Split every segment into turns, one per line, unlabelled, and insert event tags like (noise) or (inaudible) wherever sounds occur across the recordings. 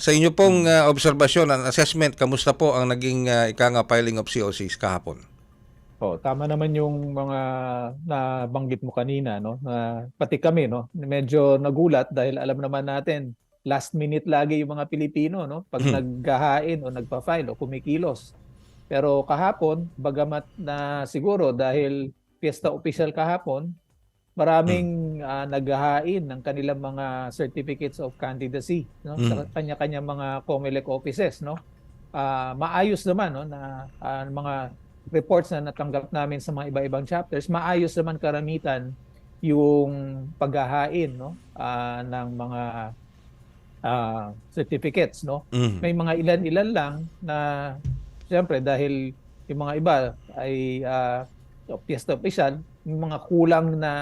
Sa inyo pong uh, obserbasyon and assessment, kamusta po ang naging uh, ika nga filing of COCs kahapon?
Oh, tama naman yung mga nabanggit mo kanina no na pati kami no medyo nagulat dahil alam naman natin last minute lagi yung mga Pilipino no pag
Mhm.
naggahain o nagpa-file o kumikilos. Pero kahapon bagamat na siguro dahil piyesta official kahapon maraming ah, naghahain ng kanilang mga certificates of candidacy no sa
Mhm.
kanya-kanya mga COMELEC offices no. Ah, maayos naman no na ah, mga reports na natanggap namin sa mga iba-ibang chapters, maayos naman karamitan yung paghahain no ah, ng mga ah, certificates no.
Mhm.
May mga ilan-ilan lang na siyempre dahil yung mga iba ay uh, piyesta official, mga kulang na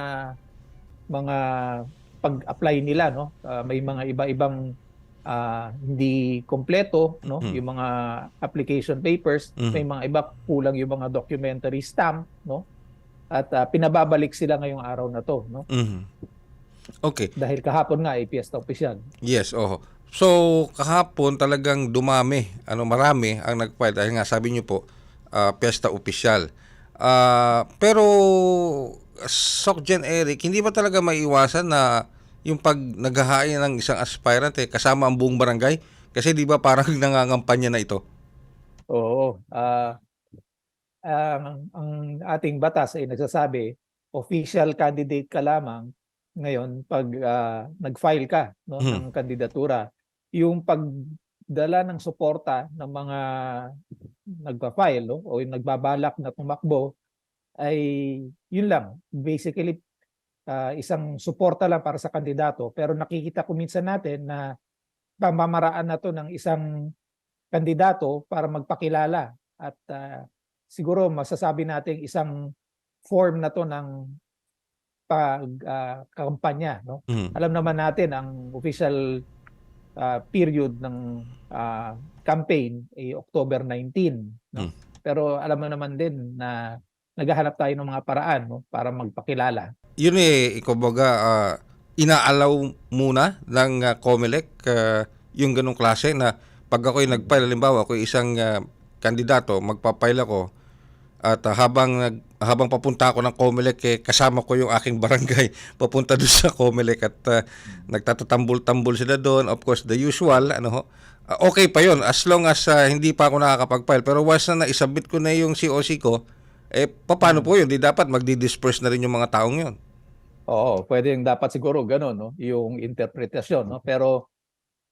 mga pag-apply nila no. Ah, may mga iba-ibang ah, hindi kompleto no
Mhm.
yung mga application papers
Mhm.
may mga iba kulang yung mga documentary stamp no at ah, pinababalik sila ngayong araw na to no
Mhm. Okay.
dahil kahapon nga ay piyesta official
Yes, oho. So, kahapon talagang dumami, ano marami ang nag-file dahil nga sabi niyo po, ah, piyesta opisyal. Ah, pero Soc Gen Eric, hindi ba talaga maiwasan na yung pag naghahain ng isang aspirant eh, kasama ang buong barangay? Kasi di ba parang (laughs) nangangampanya na ito?
Oo. ah ang, ang ating batas ay nagsasabi, official candidate ka lamang ngayon pag ah, nag-file ka no,
Mhm.
ng kandidatura. Yung pagdala ng suporta ng mga nagpa-file no, o yung nagbabalak na tumakbo ay yun lang. Basically, ah, isang suporta lang para sa kandidato. Pero nakikita ko minsan natin na pamamaraan na to ng isang kandidato para magpakilala at ah, siguro masasabi natin isang form na to ng pag ah, kampanya no
Mhm.
alam naman natin ang official ah, period ng ah, campaign ay October 19 no
Hmm.
pero alam mo naman din na naghahanap tayo ng mga paraan no para magpakilala
Yun eh, kumbaga, ah, inaalaw muna ng uh, COMELEC ah, yung ganong klase na pag ako'y nag-file, halimbawa ako isang ah, kandidato, magpa-file ako at ah, habang nag- habang papunta ako ng COMELEC eh, kasama ko yung aking barangay. (laughs) Papunta doon sa COMELEC at ah, nagtatatambol-tambol sila doon. Of course the usual ano ho. Ah, okay pa yon as long as ah, hindi pa ako nakakapag-file. Pero once na naisubmit ko na yung COC ko eh paano po yun? Di dapat magdi-disperse na rin yung mga taong yon
Oo, pwede yung dapat siguro gano'n, no? Yung interpretasyon, no? Pero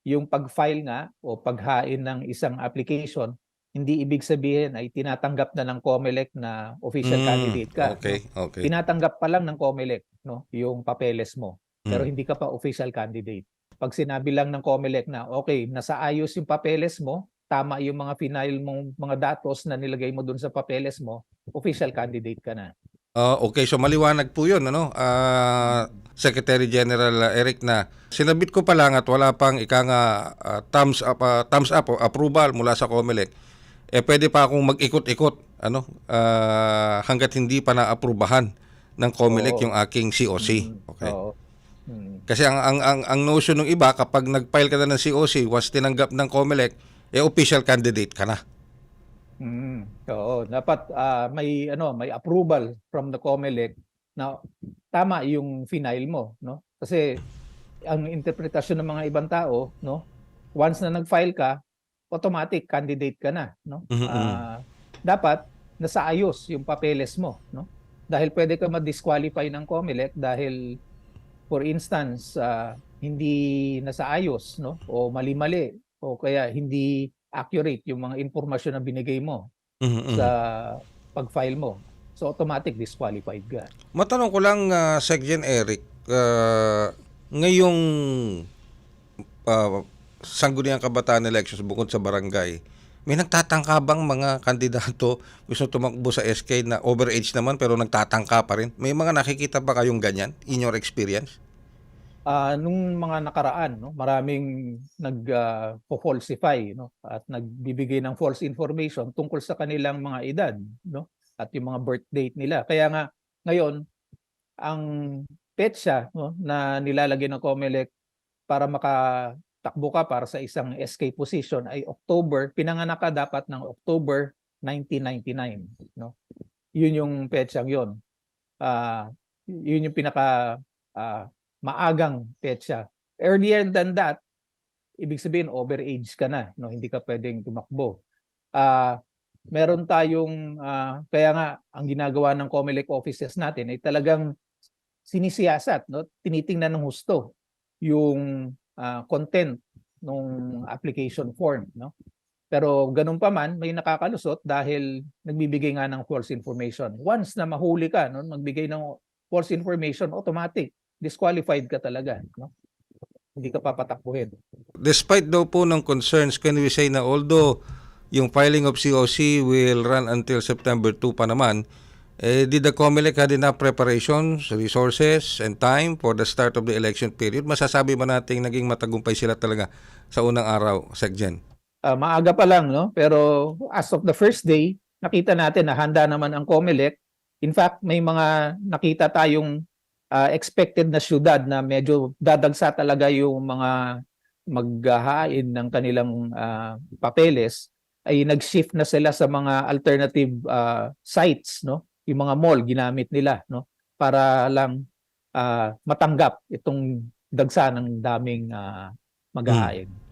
yung pag-file nga o paghain ng isang application, hindi ibig sabihin ay tinatanggap na ng COMELEC na official
Mm,
candidate ka.
Okay,
no?
okay.
Tinatanggap pa lang ng COMELEC, no? Yung papeles mo. Pero
Mm.
hindi ka pa official candidate. Pag sinabi lang ng COMELEC na, okay, nasa ayos yung papeles mo, tama yung mga final mong mga datos na nilagay mo dun sa papeles mo, official candidate ka na.
Ah, okay, so maliwanag po 'yun ano. Ah, Secretary General ah, Eric na sinabit ko pa lang at wala pang ika nga ah, thumbs up ah, thumbs up o approval mula sa COMELEC. Eh pwede pa akong mag-ikot-ikot ano ah, hangga't hindi pa naaprubahan ng COMELEC
Oo.
yung aking COC.
Mm,
Okay.
Oo. Mm.
Kasi ang ang ang, ang notion ng iba kapag nag-file ka na ng COC was tinanggap ng COMELEC, eh official candidate ka na.
Mm, oo, dapat ah, may ano, may approval from the COMELEC na tama yung final mo, no? Kasi ang interpretasyon ng mga ibang tao, no? Once na nag-file ka, automatic candidate ka na, no?
Mhm, mhm.
Ah, dapat nasa ayos yung papeles mo, no? Dahil pwede ka ma-disqualify ng COMELEC dahil for instance, ah, hindi nasa ayos, no? O mali-mali o kaya hindi accurate yung mga impormasyon na binigay mo
Mhm, mhm.
sa pag-file mo. So automatic disqualified ka.
Matanong ko lang, uh, Secgen Eric, ah, ngayong uh, sangguniang kabataan elections bukod sa barangay, may nagtatangka bang mga (laughs) kandidato gusto tumakbo sa SK na overage naman pero nagtatangka pa rin? May mga nakikita ba kayong ganyan in your experience?
Ah, nung mga nakaraan, no, maraming nag-falsify no at nagbibigay ng false information tungkol sa kanilang mga edad, no? At yung mga birth date nila. Kaya nga ngayon ang petsa no na nilalagay ng COMELEC para maka takbo ka para sa isang SK position ay October, pinanganak ka dapat ng October 1999, no? Yun yung petsang yun. Ah, yun yung pinaka ah, maagang petsa. Earlier than that, ibig sabihin overage ka na, no? Hindi ka pwedeng tumakbo. Ah, meron tayong ah, kaya nga ang ginagawa ng COMELEC offices natin ay talagang sinisiyasat, no? Tinitingnan ng husto yung ah, content ng application form, no? Pero ganun pa man, may nakakalusot dahil nagbibigay nga ng false information. Once na mahuli ka, no, magbigay ng false information, automatic, disqualified ka talaga, no? Hindi ka papatakbuhin.
Despite daw po ng concerns, can we say na although yung filing of COC will run until September 2 pa naman, eh, did the COMELEC had enough preparations, resources, and time for the start of the election period? Masasabi ba nating naging matagumpay sila talaga sa unang araw, Secgen?
Ah, maaga pa lang, no? Pero as of the first day, nakita natin na handa naman ang COMELEC. In fact, may mga nakita tayong ah, expected na syudad na medyo dadagsa talaga yung mga maghahain ng kanilang ah, papeles ay nag-shift na sila sa mga alternative ah, sites, no? Yung mga mall ginamit nila, no? Para lang ah, matanggap itong dagsa ng daming ah, maghahain.